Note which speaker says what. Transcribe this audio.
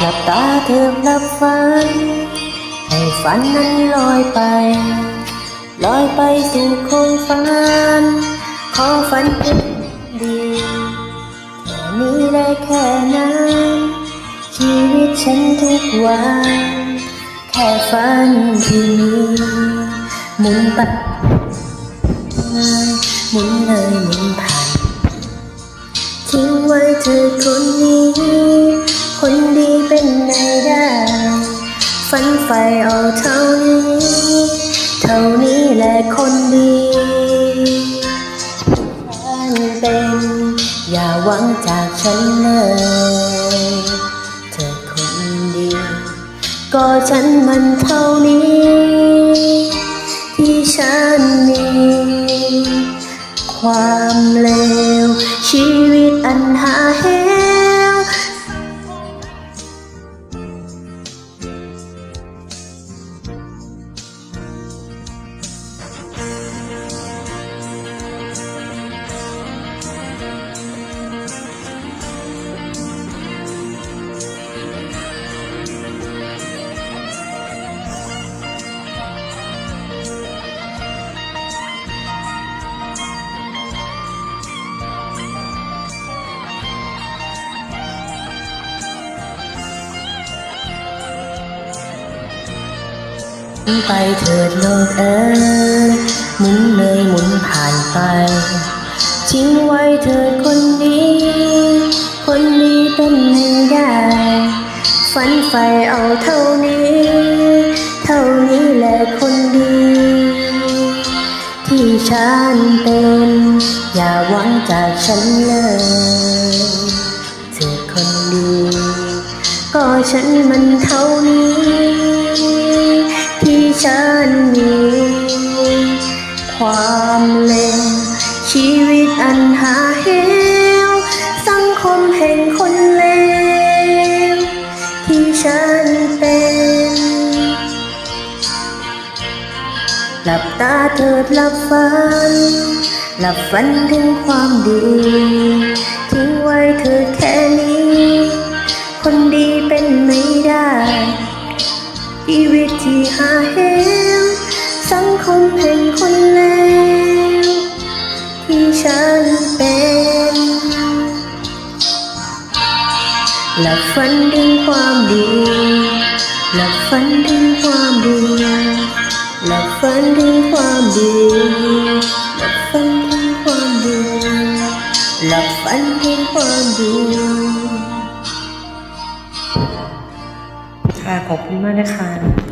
Speaker 1: หลับตาเธอหลับฝัน ให้ฝันนั้นลอยไป ลอยไปสู่คงฝัน ขอฝันเป็นดีแค่นี้ได้แค่นั้น ชีวิตฉันทุกวัน แค่ฝันที่มีหมุนไปหมุนเลยหมุนผ่านทิ้งไว้เธอคนนี้ คนดีเป็นไงได้ ฝันไฟเอาเท่านี้ เท่านี้แหละคนดีฉันเป็น อย่าหวังจากฉันเลย เธอคนดี ก็ฉันมันเท่านี้ ไปเถิดโลกเอ๋ยหมุนเลยหมุนผ่านไป ทิ้งไว้เถิดคนดีคนดีเป็นไม่ได้ ฝันไฟเอาเท่านี้ เท่านี้แหละคนดี ที่ฉันเป็น อย่าหวังจากฉันเลย เธอคนดี ก็ฉันมันเท่านี้ ฉันมีความเลวชีวิตอันหาเหวสังคมแห่งคนเลวที่ฉันเป็นหลับตาเถิดหลับฝัน หลับฝันถึงความดี ทิ้งไว้เถิดแค่นี้ คนดีเป็นไม่ได้ ชีวิตที่หาเหวสังคมแห่งคนเลวที่ฉันเป็นหลับฝันถึงความดีหลับฝันถึงความดีหลับฝันถึงความดีหลับฝันถึงความดีหลับฝันถึงความดี ค่ะขอบคุณมากนะคะ